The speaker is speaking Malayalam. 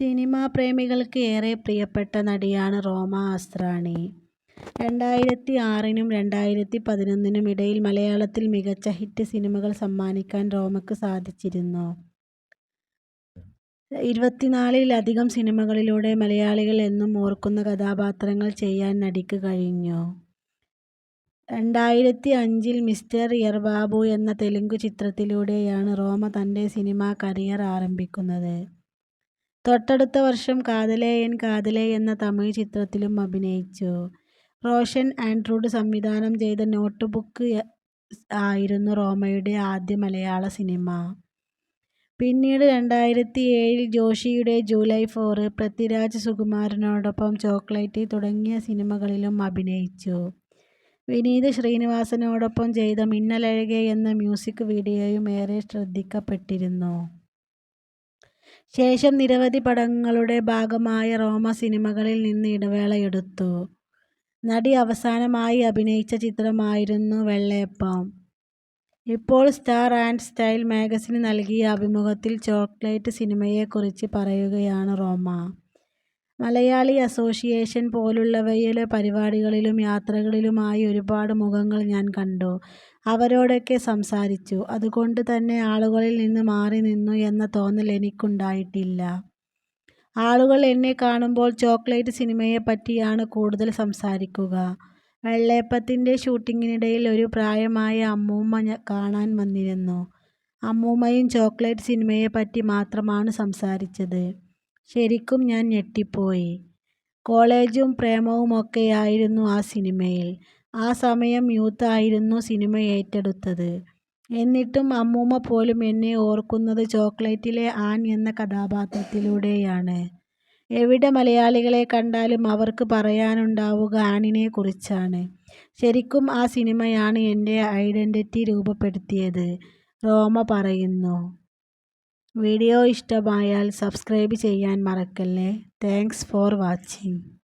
സിനിമാ പ്രേമികൾക്ക് ഏറെ പ്രിയപ്പെട്ട നടിയാണ് റോമ അസ്രാണി. രണ്ടായിരത്തി ആറിനും രണ്ടായിരത്തി പതിനൊന്നിനും ഇടയിൽ മലയാളത്തിൽ മികച്ച ഹിറ്റ് സിനിമകൾ സമ്മാനിക്കാൻ റോമയ്ക്ക് സാധിച്ചിരുന്നു. ഇരുപത്തിനാലിലധികം സിനിമകളിലൂടെ മലയാളികൾ എന്നും ഓർക്കുന്ന കഥാപാത്രങ്ങൾ ചെയ്യാൻ നടിക്ക് കഴിഞ്ഞു. രണ്ടായിരത്തി അഞ്ചിൽ മിസ്റ്റർ യർബാബു എന്ന തെലുങ്ക് ചിത്രത്തിലൂടെയാണ് റോമ തന്റെ സിനിമാ കരിയർ ആരംഭിക്കുന്നത്. തൊട്ടടുത്ത വർഷം കാതലേ എൻ കാതലേ എന്ന തമിഴ് ചിത്രത്തിലും അഭിനയിച്ചു. റോഷൻ ആൻഡ്രൂഡ് സംവിധാനം ചെയ്ത നോട്ട് ബുക്ക് ആയിരുന്നു റോമയുടെ ആദ്യ മലയാള സിനിമ. പിന്നീട് രണ്ടായിരത്തി ഏഴിൽ ജോഷിയുടെ ജൂലൈ ഫോർ, പൃഥ്വിരാജ് സുകുമാരനോടൊപ്പം ചോക്ലേറ്റ് തുടങ്ങിയ സിനിമകളിലും അഭിനയിച്ചു. വിനീത് ശ്രീനിവാസനോടൊപ്പം ചെയ്ത മിന്നലഴകെ എന്ന മ്യൂസിക് വീഡിയോയും ഏറെ ശ്രദ്ധിക്കപ്പെട്ടിരുന്നു. ശേഷം നിരവധി പടങ്ങളുടെ ഭാഗമായ റോമ സിനിമകളിൽ നിന്ന് ഇടവേളയെടുത്തു. നടി അവസാനമായി അഭിനയിച്ച ചിത്രമായിരുന്നു വെള്ളയപ്പം ഇപ്പോൾ സ്റ്റാർ ആൻഡ് സ്റ്റൈൽ മാഗസിന് നൽകിയ അഭിമുഖത്തിൽ ചോക്ലേറ്റ് സിനിമയെക്കുറിച്ച് പറയുകയാണ് റോമ. മലയാളി അസോസിയേഷൻ പോലുള്ളവയിലെ പരിപാടികളിലും യാത്രകളിലുമായി ഒരുപാട് മുഖങ്ങൾ ഞാൻ കണ്ടു. അവരോടൊക്കെ സംസാരിച്ചു. അതുകൊണ്ട് തന്നെ ആളുകളിൽ നിന്ന് മാറി നിന്നു എന്ന തോന്നൽ എനിക്കുണ്ടായിട്ടില്ല. ആളുകൾ എന്നെ കാണുമ്പോൾ ചോക്ലേറ്റ് സിനിമയെപ്പറ്റിയാണ് കൂടുതൽ സംസാരിക്കുക. വെള്ളയപ്പത്തിന്റെ ഷൂട്ടിങ്ങിനിടയിൽ ഒരു പ്രായമായ അമ്മൂമ്മ കാണാൻ വന്നിരുന്നു. അമ്മൂമ്മയും ചോക്ലേറ്റ് സിനിമയെപ്പറ്റി മാത്രമാണ് സംസാരിച്ചത്. ശരിക്കും ഞാൻ ഞെട്ടിപ്പോയി. കോളേജും പ്രേമവുമൊക്കെയായിരുന്നു ആ സിനിമയിൽ. ആ സമയം യൂത്ത് ആയിരുന്നു സിനിമ ഏറ്റെടുത്തത്. എന്നിട്ടും അമ്മൂമ്മ പോലും എന്നെ ഓർക്കുന്നത് ചോക്ലേറ്റിലെ ആൻ എന്ന കഥാപാത്രത്തിലൂടെയാണ്. എവിടെ മലയാളികളെ കണ്ടാലും അവർക്ക് പറയാനുണ്ടാവുക ആനിനെക്കുറിച്ചാണ്. ശരിക്കും ആ സിനിമയാണ് എന്റെ ഐഡന്റിറ്റി രൂപപ്പെടുത്തിയത് റോമ പറയുന്നു. വീഡിയോ ഇഷ്ടമായാൽ സബ്സ്ക്രൈബ് ചെയ്യാൻ മറക്കല്ലേ. Thanks for watching.